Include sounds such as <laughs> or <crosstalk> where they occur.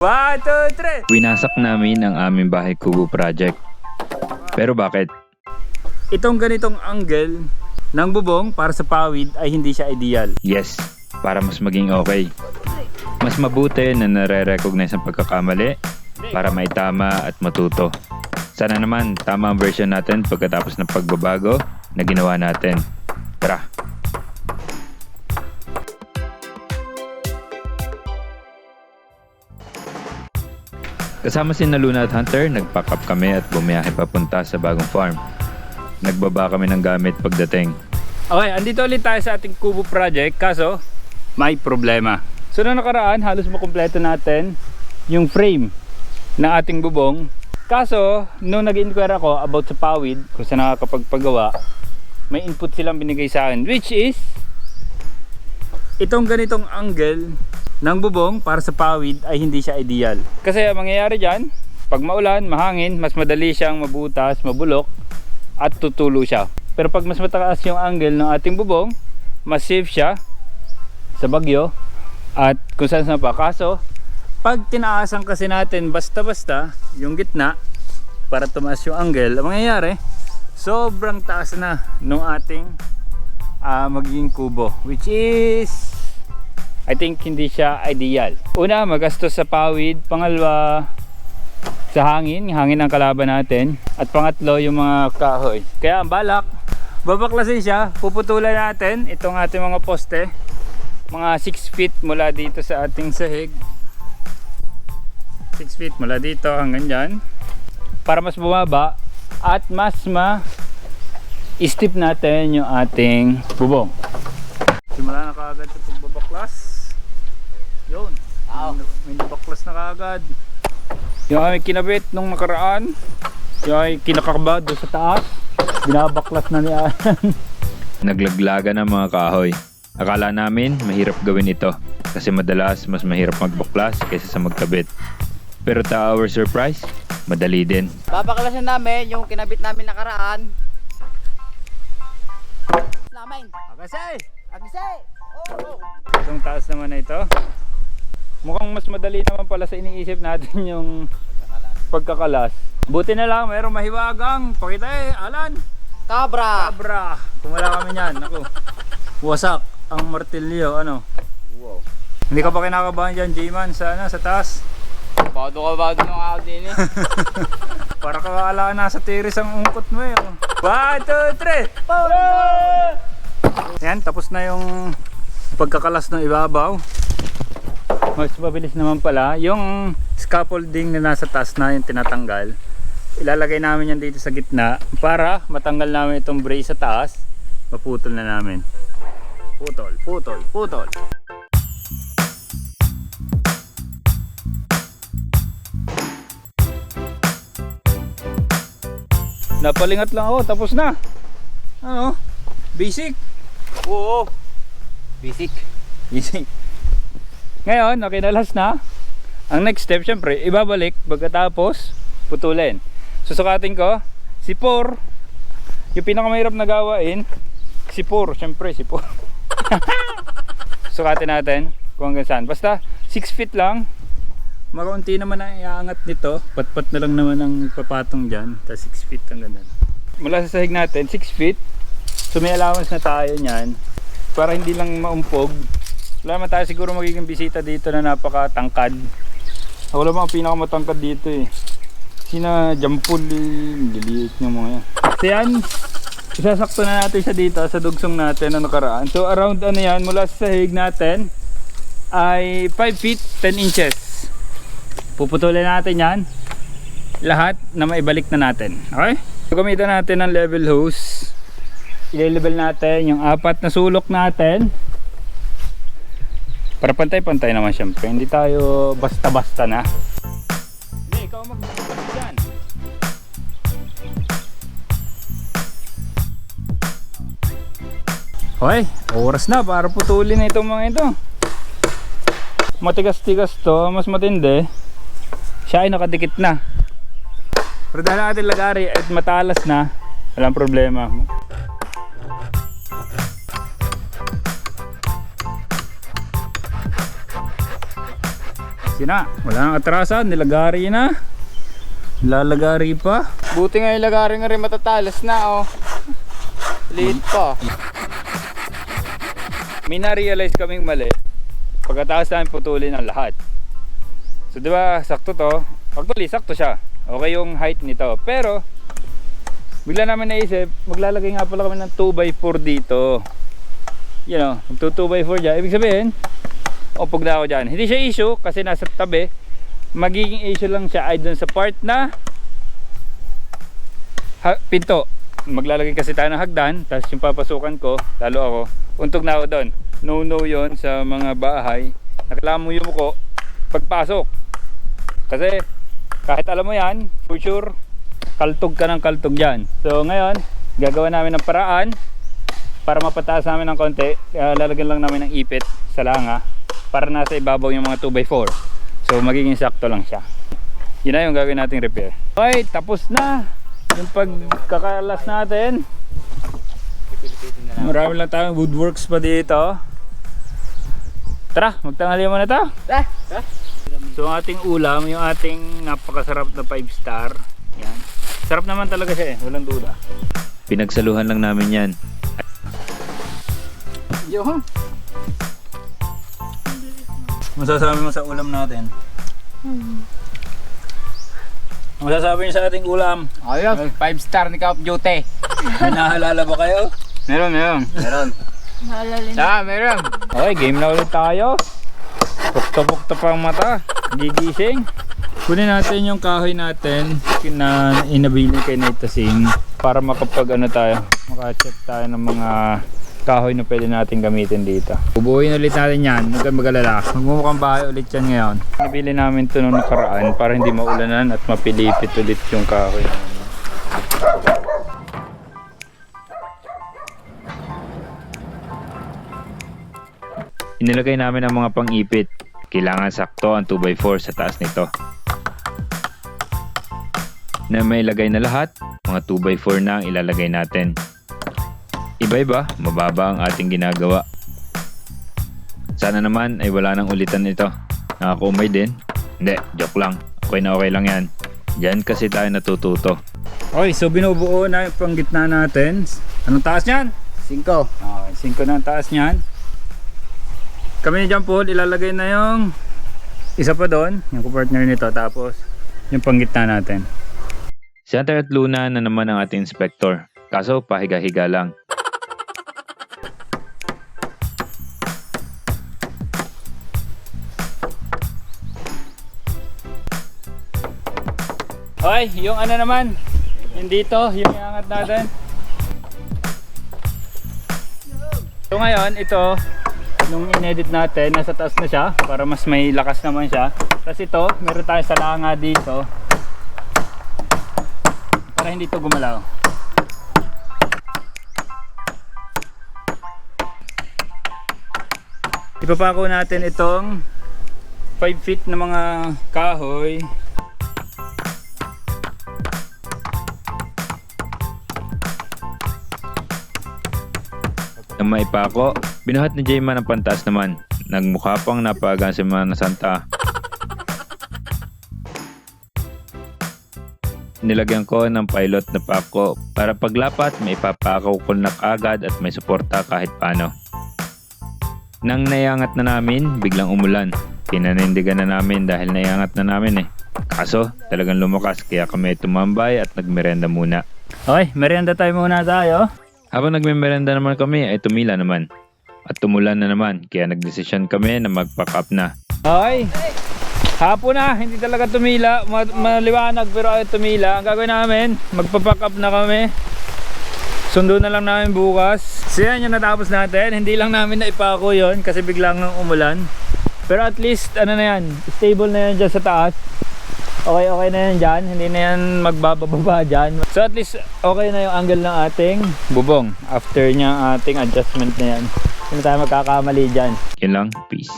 One, two, three! Winasak namin ang aming bahay kubo project. Pero bakit? Itong ganitong angle ng bubong para sa pawid ay hindi siya ideal. Yes, para mas maging okay. Mas mabuti na nare-recognize ang pagkakamali para maitama at matuto. Sana naman tama ang version natin pagkatapos ng pagbabago na ginawa natin. Tara! Kasama si Naluna at Hunter, nag-pack up kami at bumiyahe papunta sa bagong farm. Nagbaba kami ng gamit pagdating. Okay, andito ulit tayo sa ating kubo project kaso may problema. So na nakaraan, halos makumpleto natin yung frame ng ating bubong. Kaso, nung nag-inquire ako about sa pawid, kung saan nakakapagpagawa, may input silang binigay sa akin, which is itong ganitong angle ng bubong para sa pawid ay hindi siya ideal. Kasi ang mangyayari dyan, pag maulan, mahangin, mas madali siyang mabutas, mabulok, at tutulo siya. Pero pag mas mataas yung angle ng ating bubong, mas safe siya sa bagyo at kung saan saan pa. Kaso, pag tinaasan kasi natin basta-basta yung gitna para tumaas yung angle, ang mangyayari, sobrang taas na nung ating ah, magiging kubo. Which is, I think hindi siya ideal. Una, magastos sa pawid. Pangalawa, sa hangin, hangin ang kalaban natin. At pangatlo, yung mga kahoy. Kaya ang balak, babaklasin siya. Puputulan natin itong ating mga poste. Mga 6 feet mula dito sa ating sahig. 6 feet mula dito hanggang dyan. Para mas bumaba at mas ma istip natin yung ating bubong. Simula na kaagad sa pagbabaklas. Yun. May nabaklas na kaagad. Yung aming kinabit nung nakaraan, yung aming kinakakaba doon sa taas, binabaklas na ni Alan. <laughs> Naglaglaga ng mga kahoy. Akala namin mahirap gawin ito kasi madalas mas mahirap magbuklas kaysa sa magkabit. Pero to our surprise, madali din. Babaklasin namin yung kinabit namin nakaraan. Namin. Agasay! Agisay! Oh, oh. Itong taas naman na ito. Mukhang mas madali naman pala sa iniisip natin <laughs> yung pagkakalas. Buti na lang, mayroong mahiwagang. Pakita eh, Alan. Cabra! Abra. Kung wala kami niyan, ako. Wasak ang martilyo, ano. Wow. Hindi ka pa kinakabahan dyan, J-Man, sa, ano, sa taas. Bado ka bado nung ako din eh. <laughs> Para kakala nasa tiris ang ungkot mo eh. oh. One, two, three! Yan, tapos na yung pagkakalas ng ibabaw. Mas mabilis naman pala. Yung scaffolding na nasa taas na yung tinatanggal. Ilalagay namin yan dito sa gitna para matanggal namin itong brace sa taas. Maputol na namin. Putol, putol, putol. Napalingat lang ako, tapos na. Ano? Basic. Oo. Basic. Basic. Ngayon, nakinalas na. Ang next step, syempre, ibabalik pagkatapos putulin. Susukatin ko, si Por, yung pinakamahirap na gawain, si Por, syempre, si Por. <laughs> Sukatin natin kung hanggang saan. Basta, 6 feet lang. Makaunti naman ang iaangat nito. Pat-pat na lang naman ang papatong dyan. Tapos 6 feet ang ganun. Mula sa sahig natin, 6 feet. So may allowance na tayo niyan. Para hindi lang maumpog. Wala naman tayo siguro magiging bisita dito na napakatangkad. Ako lang ang pinakamatangkad dito eh. Sina Jampul eh. Liliit ng mga yan. So yan, isasakto na natin siya dito sa dugsong natin na nakaraan. So around ano yan, mula sa sahig natin ay 5 feet 10 inches. Puputulin natin yan. Lahat na maibalik na natin. Okay? So, gamitan natin ng level hose. I-level natin yung apat na sulok natin. Para pantay-pantay naman syempre. Hindi tayo basta-basta na. Hindi, ikaw mag dyan. Hoy, oras na para putulin na itong mga ito. Matigas-tigas to, mas matindi. Siya ay nakadikit na. Pero dahil natin lagari at matalas na, walang problema. Sina, wala nang atrasan, nilagari na. Lalagari pa. Buti nga yung lagari nga rin matatalas na oh. Liit pa. May na-realize kaming mali. Pagkatapos namin putulin ang lahat. So di ba, sakto to. Actually, sakto siya. Okay yung height nito. Pero, bigla namin naisip, maglalagay nga pala kami ng 2x4 dito. You know, magto 2x4 dyan. Ibig sabihin, upog na ako dyan. Hindi siya issue kasi nasa tabi. Magiging issue lang siya ay dun sa part na ha, pinto. Maglalagay kasi tayo ng hagdan, tapos yung papasukan ko, lalo ako, untog na ako doon. No-no yon sa mga bahay. Nakailangan mo yumuko pagpasok. Kasi kahit alam mo yan, for sure, kaltog ka ng kaltog dyan. So ngayon, gagawa namin ng paraan para mapataas namin ng konti. Kaya lalagyan lang namin ng ipit sa langa para nasa ibabaw yung mga 2x4. So magiging sakto lang siya. Yun na yung gagawin nating repair. Okay, tapos na yung pagkakalas natin. Marami lang tayong woodworks pa dito. Tara, magtanghali muna to. Eh, So ang ating ulam, yung ating napakasarap na 5 star. Yan. Sarap naman talaga siya eh, walang duda. Pinagsaluhan lang namin yan. Yo. Masasabi mo sa ulam natin? Ang masasabi niyo sa ating ulam? Ayos, 5 star ni Cup Duty. May <laughs> nahalala ba kayo? Meron, meron. Meron. Mahalalin. Ah, meron. Okay, game na ulit tayo. Pukta-pukta pa ang mata. Gigising. Kunin natin yung kahoy natin na inabili kay Naitasing para makapag ano tayo, makacheck tayo ng mga kahoy na pwede natin gamitin dito. Bubuuin ulit natin yan, huwag kang magalala. Magmumukhang bahay ulit yan ngayon. Nabili namin ito nung nakaraan para hindi maulanan at mapilipit ulit yung kahoy. Inilagay namin ang mga pang-ipit. Kailangan sakto ang 2x4 sa taas nito. Na may lagay na lahat, mga 2x4 na ang ilalagay natin. Iba-iba, mababa ang ating ginagawa. Sana naman ay wala nang ulitan ito. Nakakaumay din? Hindi, joke lang. Okay na okay lang yan. Diyan kasi tayo natututo. Okay, so binubuo na yung panggitna natin. Anong taas niyan? 5. Okay, 5 na ang taas niyan. Kami ni John Paul, ilalagay na yung isa pa doon, yung partner nito, tapos yung panggitna natin. Si Hunter at Luna na naman ang ating inspector. Kaso pahiga-higa lang. Okay, yung ano naman, yung dito, yung iangat natin. So ngayon, ito, nung inedit natin, nasa taas na siya, para mas may lakas naman siya. Tapos ito, meron tayong salanga dito, para hindi ito gumalaw. Ipapako natin itong 5 feet na mga kahoy Nang maipako, binuhat ni Jayman ang pantaas naman. Nagmukha pang napagang si Mana Santa. Nilagyan ko ng pilot na pako para paglapat may papakaw ko na agad at may suporta kahit paano. Nang nayangat na namin, biglang umulan. Pinanindigan na namin dahil nayangat na namin eh. Kaso, talagang lumakas kaya kami tumambay at nagmerenda muna. Okay, merienda tayo muna tayo. Habang nagmemerenda naman kami ay tumila naman. At tumulan na naman kaya nagdesisyon kami na mag-pack up na. Okay. Hapon na, hindi talaga tumila. Ma- maliwanag pero ayaw tumila. Ang gagawin namin, magpa-pack up na kami. Sundo na lang namin bukas. So yan yung natapos natin. Hindi lang namin naipako yon kasi biglang umulan. Pero at least, ano na yan, stable na yan dyan sa taas. Okay, okay na yan dyan. Hindi na yan magbababa dyan. So at least, okay na yung angle ng ating bubong. After niya ating adjustment na yan. Hindi tayo magkakamali dyan. Yun lang, peace.